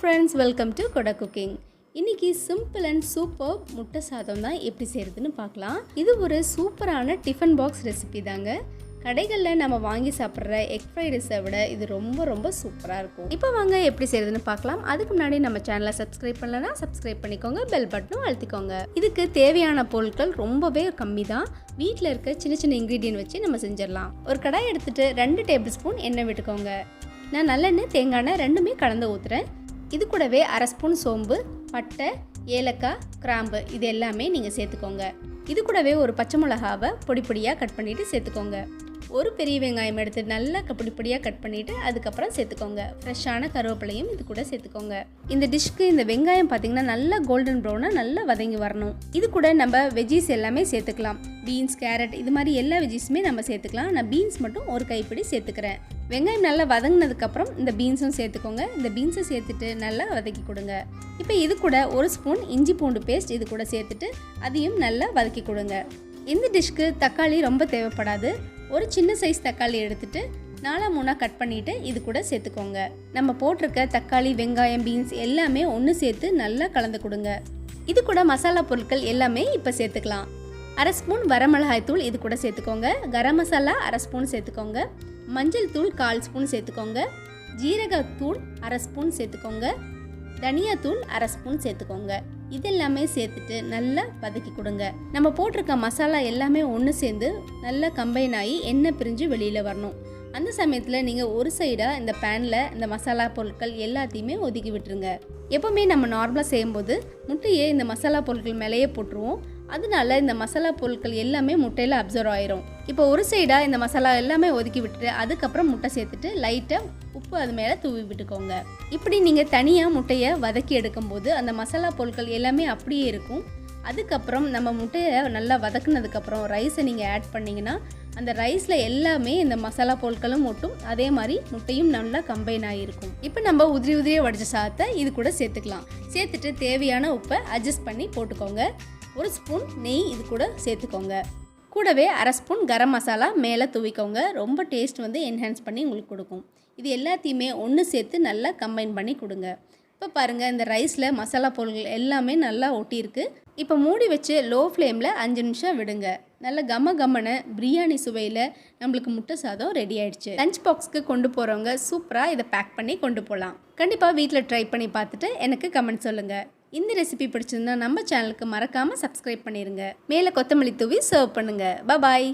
Friends welcome to Kodai cooking இன்றைக்கி simple and super முட்டை சாதம் தான் எப்படி செய்கிறதுன்னு பார்க்கலாம். இது ஒரு சூப்பரான டிஃபன் பாக்ஸ் ரெசிபி தாங்க. கடைகளில் நம்ம வாங்கி சாப்பிட்ற எக் ஃப்ரைட் ரைஸை விட இது ரொம்ப ரொம்ப சூப்பராக இருக்கும். இப்போ வாங்க எப்படி செய்கிறதுன்னு பார்க்கலாம். அதுக்கு முன்னாடி நம்ம சேனலை சப்ஸ்கிரைப் பண்ணலன்னா சப்ஸ்கிரைப் பண்ணிக்கோங்க பெல் பட்டனும் அழுத்திக்கோங்க. இதுக்கு தேவையான பொருட்கள் ரொம்பவே கம்மி தான். வீட்டில் இருக்க சின்ன சின்ன இன்க்ரீடியன்ட் வச்சு நம்ம செஞ்சிடலாம். ஒரு கடாய் எடுத்துட்டு ரெண்டு டேபிள் ஸ்பூன் எண்ணெய் விட்டுக்கோங்க. நான் நல்லெண்ணெய் தேங்காய் எண்ணெய் ரெண்டுமே கலந்து ஊற்றுறேன் இது கூடவே அரை ஸ்பூன் சோம்பு பட்டை ஏலக்காய் கிராம்பு இது எல்லாமே நீங்கள் சேர்த்துக்கோங்க. இது கூடவே ஒரு பச்சை மிளகாவை பொடி பொடியாக கட் பண்ணிவிட்டு சேர்த்துக்கோங்க. ஒரு பெரிய வெங்காயம் எடுத்து நல்லா க- பொடியாக கட் பண்ணிவிட்டு அதுக்கப்புறம் சேர்த்துக்கோங்க. ஃப்ரெஷ்ஷான கருவேப்பிலையும் இது கூட சேர்த்துக்கோங்க. இந்த டிஷ்க்கு இந்த வெங்காயம் பார்த்தீங்கன்னா நல்லா கோல்டன் ப்ரௌனாக நல்லா வதங்கி வரணும். இது கூட நம்ம வெஜ்ஜீஸ் எல்லாமே சேர்த்துக்கலாம். பீன்ஸ் கேரட் இது மாதிரி எல்லா வெஜ்ஜீஸுமே நம்ம சேர்த்துக்கலாம். நான் பீன்ஸ் மட்டும் ஒரு கைப்பிடி சேர்த்துக்கிறேன். வெங்காயம் நல்லா வதங்கினதுக்கப்புறம் இந்த பீன்ஸும் சேர்த்துக்கோங்க. இந்த பீன்ஸை சேர்த்துட்டு நல்லா வதக்கி கொடுங்க. இப்போ இது கூட ஒரு ஸ்பூன் இஞ்சி பூண்டு பேஸ்ட் இது கூட சேர்த்துட்டு அதையும் நல்லா வதக்கி கொடுங்க. இந்த டிஷ்க்கு தக்காளி ரொம்ப தேவைப்படாது. ஒரு சின்ன சைஸ் தக்காளி எடுத்துகிட்டு நாலாக மூணாக கட் பண்ணிவிட்டு இது கூட சேர்த்துக்கோங்க. நம்ம போட்டிருக்க தக்காளி வெங்காயம் பீன்ஸ் எல்லாமே ஒன்று சேர்த்து நல்லா கலந்து கொடுங்க. இது கூட மசாலா பொருட்கள் எல்லாமே இப்போ சேர்த்துக்கலாம். அரை ஸ்பூன் வரமிளகாய் தூள் இது கூட சேர்த்துக்கோங்க. கரம் மசாலா அரை ஸ்பூன் சேர்த்துக்கோங்க. மஞ்சள் தூள் கால் ஸ்பூன் சேர்த்துக்கோங்க. ஜீரகத்தூள் அரை ஸ்பூன் சேர்த்துக்கோங்க. தனியாத்தூள் அரை ஸ்பூன் சேர்த்துக்கோங்க. இது எல்லாமே சேர்த்துட்டு நல்லா வதக்கி கொடுங்க. நம்ம போட்டிருக்க மசாலா எல்லாமே ஒன்று சேர்ந்து நல்லா கம்பைன் ஆகி எண்ணெய் பிரிஞ்சு வெளியில் வரணும். அந்த சமயத்தில் நீங்கள் ஒரு சைடாக இந்த பேனில் இந்த மசாலா பொருட்கள் எல்லாத்தையுமே ஒதுக்கி விட்டுருங்க. எப்போவுமே நம்ம நார்மலாக செய்யும்போது முட்டையை இந்த மசாலா பொருட்கள் மேலேயே போட்டுருவோம். அதனால இந்த மசாலா பொருட்கள் எல்லாமே முட்டையில் அப்சர்வ் ஆயிரும். இப்போ ஒரு சைடாக இந்த மசாலா எல்லாமே ஒதுக்கி விட்டுட்டு அதுக்கப்புறம் முட்டை சேர்த்துட்டு லைட்டாக உப்பு அது மேலே தூவி விட்டுக்கோங்க. இப்படி நீங்கள் தனியாக முட்டையை வதக்கி எடுக்கும்போது அந்த மசாலா பொருட்கள் எல்லாமே அப்படியே இருக்கும். அதுக்கப்புறம் நம்ம முட்டையை நல்லா வதக்குனதுக்கப்புறம் ரைஸை நீங்கள் ஆட் பண்ணிங்கன்னா அந்த ரைஸில் எல்லாமே இந்த மசாலா பொருட்களும் ஒட்டும். அதே மாதிரி முட்டையும் நல்லா கம்பைன் ஆகிருக்கும் இப்போ நம்ம உதிரி உதிரியாக வடித்த சாதத்தை இது கூட சேர்த்துக்கலாம். சேர்த்துட்டு தேவையான உப்பை அட்ஜஸ்ட் பண்ணி போட்டுக்கோங்க. ஒரு ஸ்பூன் நெய் இது கூட சேர்த்துக்கோங்க. கூடவே அரை ஸ்பூன் கரம் மசாலா மேலே துவிக்கோங்க. ரொம்ப டேஸ்ட் வந்து என்ஹான்ஸ் பண்ணி உங்களுக்கு கொடுக்கும். இது எல்லாத்தையுமே ஒன்று சேர்த்து நல்லா கம்பைன் பண்ணி கொடுங்க. இப்போ பாருங்கள் இந்த ரைஸில் மசாலா பொருட்கள் எல்லாமே நல்லா ஒட்டியிருக்கு. இப்போ மூடி வச்சு லோ ஃப்ளேமில் அஞ்சு நிமிஷம் விடுங்க. நல்ல கம கம்மன பிரியாணி சுவையில் நம்மளுக்கு முட்டை சாதம் ரெடி ஆயிடுச்சு. லஞ்ச் பாக்ஸ்க்கு கொண்டு போகிறவங்க சூப்பராக இதை பேக் பண்ணி கொண்டு போகலாம் கண்டிப்பாக வீட்டில் ட்ரை பண்ணி பார்த்துட்டு எனக்கு கமெண்ட் சொல்லுங்கள் இந்த ரெசிபி பிடிச்சிருந்தா நம்ம சேனலுக்கு மறக்காமல் சப்ஸ்கிரைப் பண்ணிடுங்க மேலே கொத்தமல்லி தூவி சர்வ் பண்ணுங்கள் பாய்